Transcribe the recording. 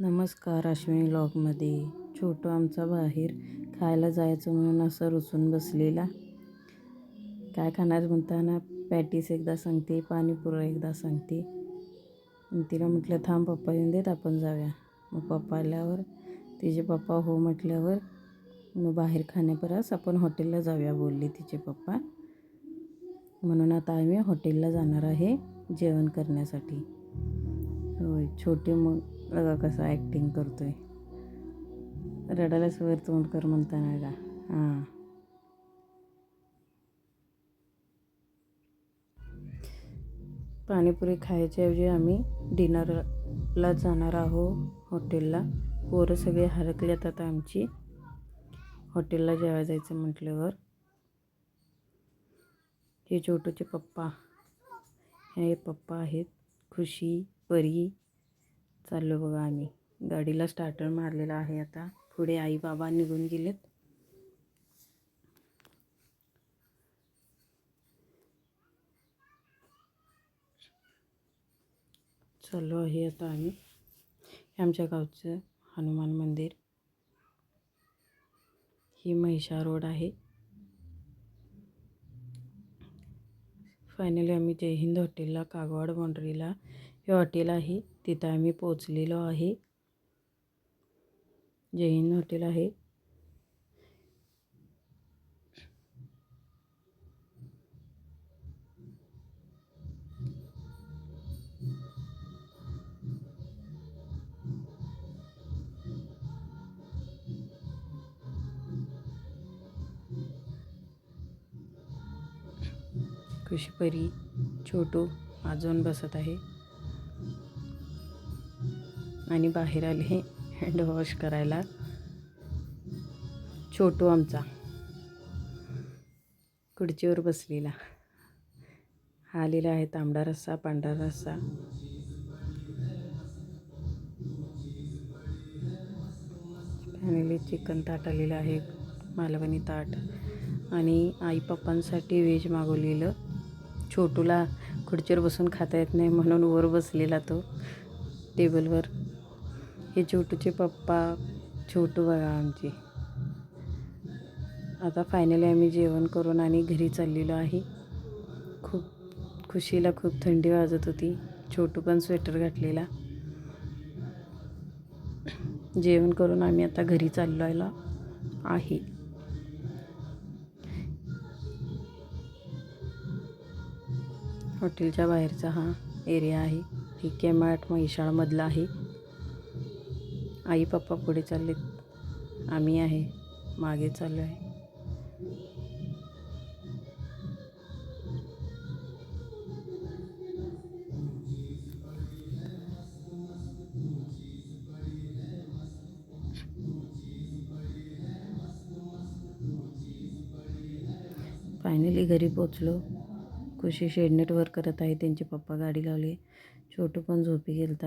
नमस्कार अश्विनी लॉगमध्ये छोटो आमचा बाहेर खायला जायचं म्हणून असं रुसून बसलेला. काय खाणार म्हणताना पॅटीस एकदा सांगते पाणीपुरा एकदा सांगते. मग तिला म्हटलं थांब पप्पा येऊन देत आपण जाऊया. मग पप्पा आल्यावर तिचे पप्पा हो म्हटल्यावर मग बाहेर खाण्यापरास आपण हॉटेलला जाऊया बोलले तिचे पप्पा. म्हणून आता आम्ही हॉटेलला जाणार आहे जेवण करण्यासाठी. होय छोटे मग बघा कसं ॲक्टिंग करतोय. रडायलाच वर तोंड कर म्हणताना का हां. पाणीपुरी खायच्याऐवजी आम्ही डिनरला जाणार आहोत हॉटेलला. पोरं सगळे हरकल्यात आता आमची. हॉटेलला जेवायला जायचं म्हटल्यावर. हे छोटूचे पप्पा. हे पप्पा आहेत. खुशी परी चाललो बघा आम्ही. गाडीला स्टार्टर मारलेला आहे आता. पुढे आई बाबा निघून गेलेत. चाललो आहे आता आम्ही. हे आमच्या गावचं हनुमान मंदिर. ही महिषा रोड आहे. फायनली आम्ही जय हिंद हॉटेलला कागवाड बाउंड्रीला हे हॉटेल आहे. तिथं आम्ही पोचलेलो आहे. जैन हॉटेल आहे. खुशीपरी छोटू अजून बसत आहे. आणि बाहेर आले हँड वॉश करायला. छोटू आमचा. खुर्चीवर बसलेला. हा आलेला आहे तांबडा रस्सा पांढरा रस्सा. फॅमिली चिकन ताट आलेलं आहे मालवणी ताट. आणि आई पप्पांसाठी व्हेज मागवलेलं. छोटूला खुर्चीवर बसून खाता येत नाही म्हणून वर बसलेला तो टेबलवर. हे छोटूचे पप्पा छोटू बघा आमचे. आता फायनली आम्ही जेवण करून आणि घरी चाललेलो आहे. खूप खुशीला खूप थंडी वाजत होती. छोटू पण स्वेटर घातलेला. जेवण करून आम्ही आता घरी चाललेलो आहे. हॉटेलच्या बाहेरचा हा एरिया आहे. ही के मार्ट आहे. आई पप्पा पुढे चाललेत. आम्ही आहे. मागे चाललो आहे. फायनली घरी पोचलो. खुशी शेडनेट वर्क करत आहे. त्यांचे पप्पा गाडी लावली. छोटू पण झोपी गेलता.